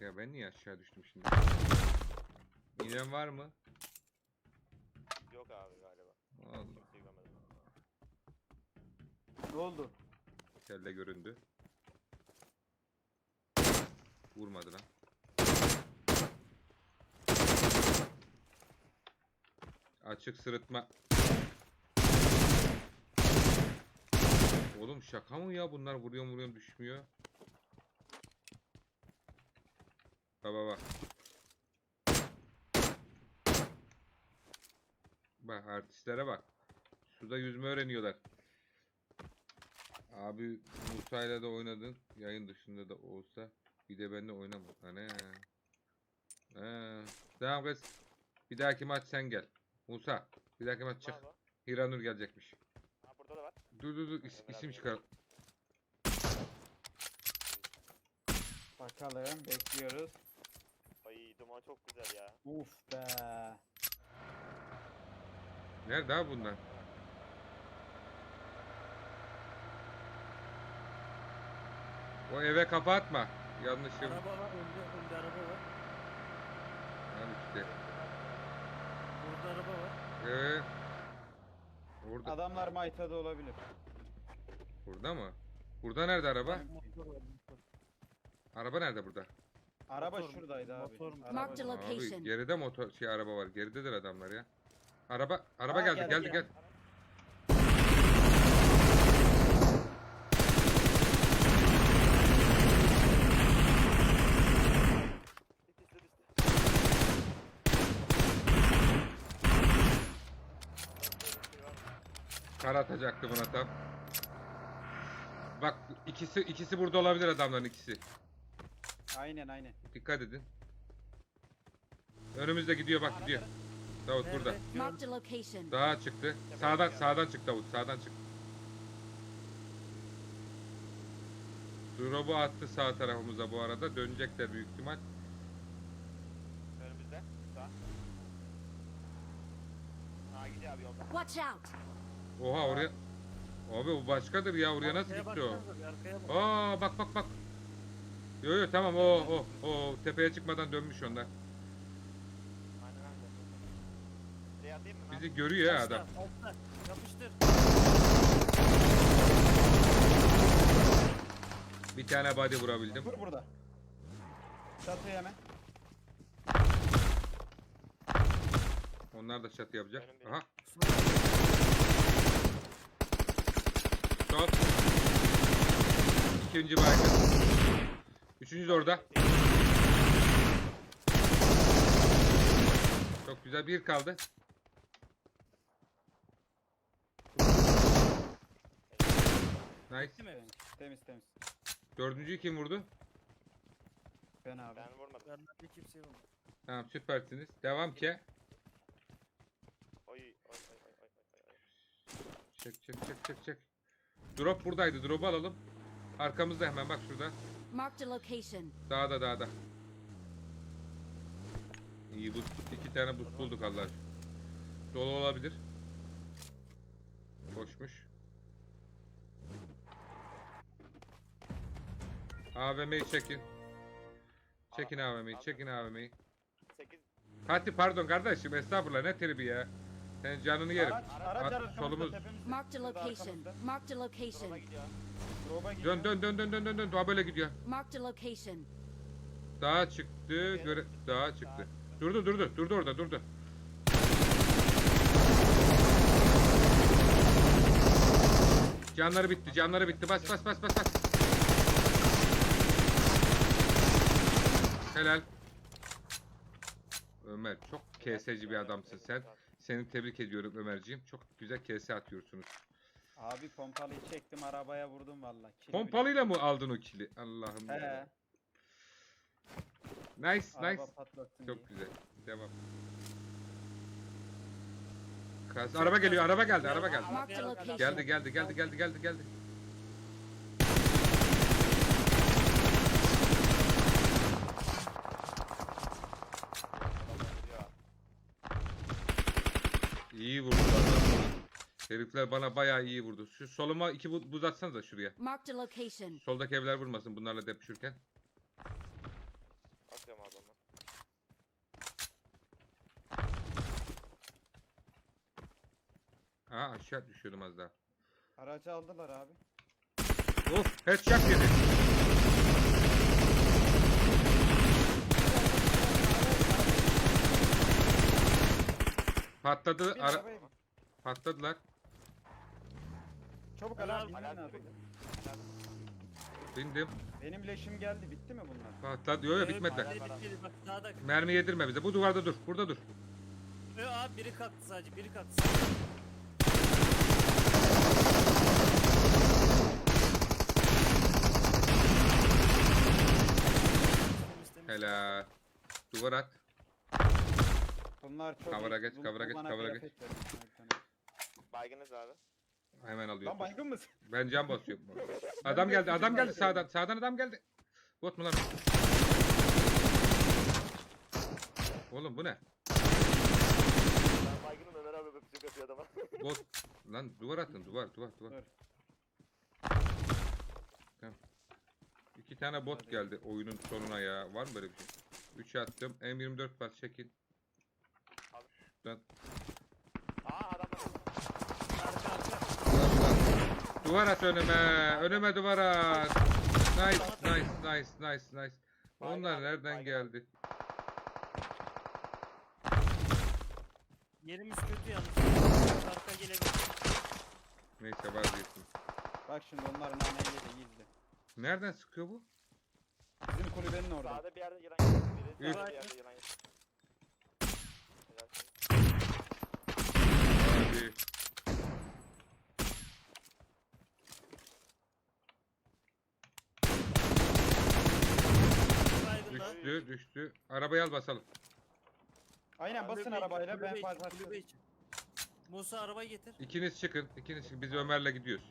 Ya ben niye aşağı düştüm şimdi? İnen var mı? Yok abi galiba. Allah. Kimseyi görmedim. Ne oldu? Kelle göründü. Vurmadı lan. Açık sırıtma. Oğlum şaka mı ya bunlar vuruyorum vuruyorum düşmüyor. Baba bak. Bak artistlere bak. Suda yüzme öğreniyorlar. Abi Musa'yla da oynadın. Yayın dışında da olsa. Bir de benimle oynama. Hani. He. Devam kız. Bir dahaki maç sen gel. Musa. Bir dahaki maç çık. Hiranur gelecekmiş. Ha burada da var. Dur dur dur is- isim çıkar. Bakalım bekliyoruz. Duman çok güzel ya. Uf be. Nerede abi bunlar? O eve kafa atma. Yanlışım. Araba var önde, önde araba var. Al işte. Burada araba var. Evet. Orada. Adamlar Mayta'da olabilir. Burada mı? Burada nerede araba? Motor var. Motor. Araba nerede burada? Araba Motor- şuradaydı abi. motor- Araba- Marked a Abi location. geride motor şey araba var. Geridedir adamlar ya. Araba araba Aa, geldi geldi, geldi geldi. gel. Bitti bitti bitti. Var mı? Kar atacaktı buna tam. Bak ikisi ikisi burada olabilir adamların ikisi. Aynen aynen. Dikkat edin. Önümüzde gidiyor bak gidiyor. Davut Nerede? burada. Marked a location. Daha çıktı. Sağdan sağdan çık Davut. Sağdan çık. Drop'u attı sağ tarafımıza bu arada. Dönecekler büyük ihtimal. Önümüzde. Sağ. Ha gidiyor abi yolda. Watch out! Oha oraya. Abi o başkadır ya oraya nasıl Arkaya gitti o? baksanıza bir Arkaya bak. Aa bak bak bak. Yo yo tamam o o o tepeye çıkmadan dönmüş onlar. Aynen aynen. Atayım mı? Bizi görüyor ya adam. Altta. Yapıştır. Bir tane body vurabildim. Dur burada. Çatıya hemen. Onlar da çatı yapacak. Önümde. Aha. Stop. İkinci baygın. Üçüncü de orada. Çok güzel bir kaldı. Nice. Temiz temiz. temiz. Dördüncüyü kim vurdu? Ben abi. Ben vurmadım. Ben de kimseye vurmadım. Tamam süpersiniz. Devam ki. Oy oy oy oy. oy. Çek çek çek çek çek. Drop buradaydı. Drop'u alalım. Arkamızda hemen bak şurada. Marked a location. Dağda dağda. İyi bu iki tane buz bulduk Allah aşkına. Dolu olabilir. Boşmuş. AVM'yi çekin. Çekin AVM'yi, çekin AVM'yi. 8 Hadi pardon kardeşim estağfurullah ne tribi ya. Senin canını yerim. Araç, araç At- arkamızda solumuz. tepemizde. Marked a location. arkamızda. Marked a Drop'a location. gidiyor. Drop'a gidiyor. Dön dön dön dön dön dön dön. Daha böyle gidiyor. Marked a location. Dağa çıktı. Göre dağa çıktı. Durdu durdu. Durdu orada durdu. Canları bitti. Canları bitti. Bas bas bas bas bas. Helal. Ömer çok KS'ci bir adamsın sen. Seni tebrik ediyorum Ömerciğim. Çok güzel KS atıyorsunuz. Abi pompalıyı çektim arabaya vurdum valla. Kill Pompalıyla mı aldın o kili? Allah'ım. He. ya. Nice Araba nice. patlattın Çok diye. güzel. Devam. Kas araba geliyor, araba geldi, araba geldi. Marked a location. Geldi, geldi, geldi, geldi, geldi, geldi. Herifler bana bayağı iyi vurdu. Şu soluma iki bu buz atsanıza şuraya. Marked a location. Soldaki evler vurmasın bunlarla depşürken. Atıyorum adamı. Aa aşağı düşüyordum az daha. Aracı aldılar abi. Of headshot yedi. Patladı. Ara... Patladılar. Çabuk alarm binmen lazım. Bindim. Benim leşim geldi. Bitti mi bunlar? Patladı. Yo yo Ee, bitmedi. bitmedi, bitmedi. Bak sağda. Mermi yedirme bize. Bu duvarda dur. Burada dur. Ö, abi biri kalktı sadece. Biri kalktı. Helal. Duvar at. Bunlar çok Kavra geç, kavra geç, kavra tane. Baygınız abi. Hemen alıyorum. Lan baygın mısın? Ben cam basıyorum. Adam geldi. Adam geldi sağdan. Sağdan adam geldi. Bot mu lan? Oğlum bu ne? Ben baygınım Ömer abi öpücük atıyor adama. Bot. Lan duvar atın. Duvar, duvar, duvar. Dur. İki tane bot Hadi. geldi oyunun sonuna ya. Var mı böyle bir şey? 3 attım. M24 var. Çekin. Şuradan. Aa adam Arka arka. Duvar at önüme. Önüme duvar at. Nice, nice, nice, nice, nice. Onlar nereden geldi? Yerimiz kötü yalnız. Arka gelebilir. Neyse vazgeçtim. Bak şimdi onların yedi. iyi izle. Nereden sıkıyor bu? Bizim kulübenin orada. Sağda bir yerde yılan. Biri sağda bir yerde yılan yedi. Helal olsun. Hadi. Baygın da. Düştü. Arabayı al basalım. Aynen basın Kulübe arabayla ben kulübe kulübe için. Musa arabayı getir. İkiniz çıkın. ikiniz çıkın. Biz Ömer'le gidiyoruz.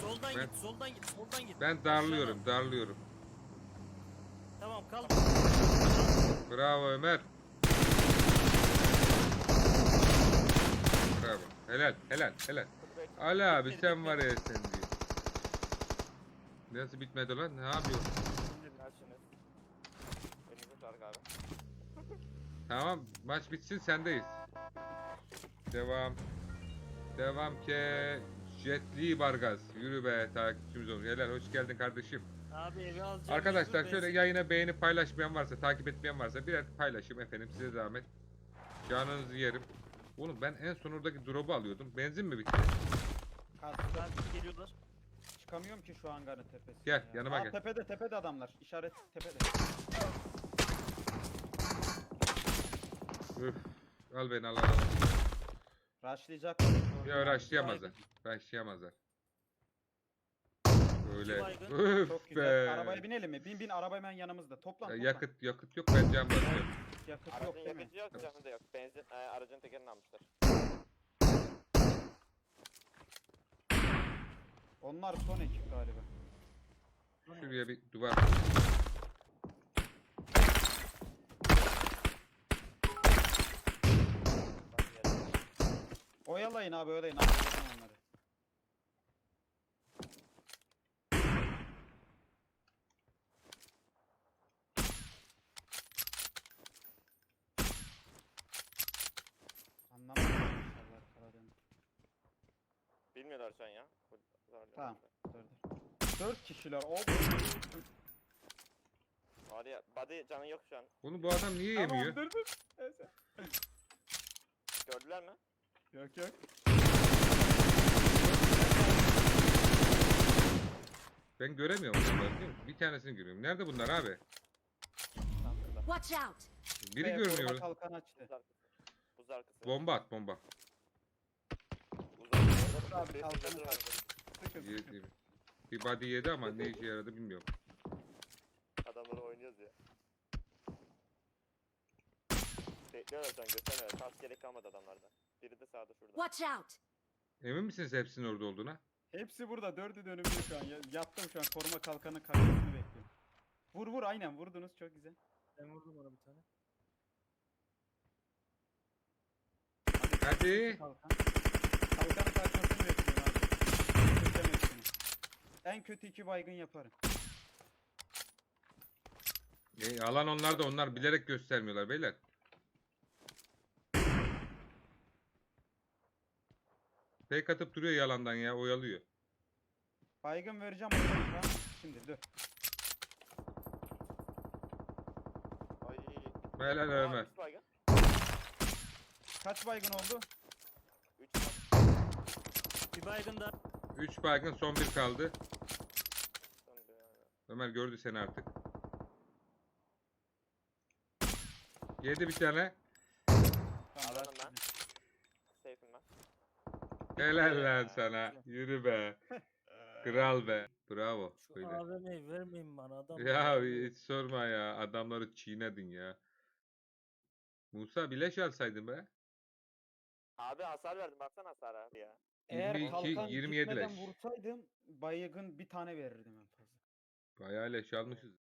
Soldan Ben- git, soldan git, soldan git. Ben darlıyorum, darlıyorum. Tamam kal. Bravo Ömer. Bravo. Helal, helal, helal. Ali abi sen var ya sen. Nasıl bitmedi lan? Ne yapıyorsun? Sağlık abi. Tamam, maç bitsin sendeyiz. Devam. Devam ke. Jetli Bargaz. Yürü be takipçimiz olmuş. Helal hoş geldin kardeşim. Abi evi alacağım. Arkadaşlar şöyle yayına beğenip paylaşmayan varsa, takip etmeyen varsa birer paylaşım efendim size zahmet. Canınızı yerim. Oğlum ben en son oradaki drop'u alıyordum. Benzin mi bitti? Takip geliyorlar. Çıkamıyorum ki şu hangarın tepesine. Gel, ya. yanıma Aa, gel. Tepede tepede adamlar. İşaret tepede. Üf. Al beni al al. Rushlayacak. Ya raşlayamazlar. Raşlayamazlar. Öyle. Üf Çok güzel. be. Arabaya binelim mi? Bin bin araba hemen yanımızda. Toplan Ya toplan. yakıt yakıt yok ben can basıyorum. Yakıt yok Aracın değil mi? yakıcı yok, canı da yok. Benzin, e, aracın tekerini almışlar. Onlar son ekip galiba. Şuraya bir duvar. Oyalayın abi oyalayın. Atlayın onları. Anlamadım. Bilmiyorlar an ya. Zorluyor. Tamam. Dur dur. Dört kişiler. O Hadi ya. Body canı yok şu an. Oğlum bu adam niye yemiyor? Tamam dur dur. Neyse. Gördüler mi? Yok yok. Ben göremiyorum bunları değil mi? Bir tanesini görüyorum. Nerede bunlar abi? Watch out! Biri Ve koruma görmüyor. Kalkan açtı. Buz arkası. Buz arkası. Bomba at bomba. Buz arkası. Abi, kalkanı Yedi-. Bir body yedi ama ne işe yaradı bilmiyorum. Adamları oynuyoruz ya. Bekliyorlar an göstermiyorlar. Kas gerek kalmadı adamlarda. Biri de sağda şurada. Watch out! Emin misiniz hepsinin orada olduğuna? Hepsi burada. Dördü de önümde şu an. Ya- Yattım şu an. Koruma kalkanı kalkmasını bekliyorum. Vur vur aynen vurdunuz çok güzel. Ben vurdum ona bir tane. Hadi. Kalkan. Kalkanı kalkmasını bekliyorum abi. Bitireceğim hepsini. En kötü iki baygın yaparım. E, alan onlar da onlar bilerek göstermiyorlar beyler. Fake atıp duruyor yalandan ya oyalıyor. Baygın vereceğim an. Şimdi dur. Ay. Helal Ömer. üç baygın. Kaç baygın oldu? Üç baygın. Bir baygın da. 3 baygın son bir kaldı. Ömer gördü seni artık. Yedi bir tane. Ver ben. Safe'im ben. Helal lan sana. Yürü be. Kral be. Bravo. Şu Öyle. AVM'yi vermeyin bana adam. Ya hiç sorma ya. Adamları çiğnedin ya. Musa bileş alsaydın be. Abi hasar verdim baksana hasara ya. Eğer 22, kalkan 27 gitmeden leş. vursaydım baygın bir tane verirdim en fazla. Bayağı leş almışız.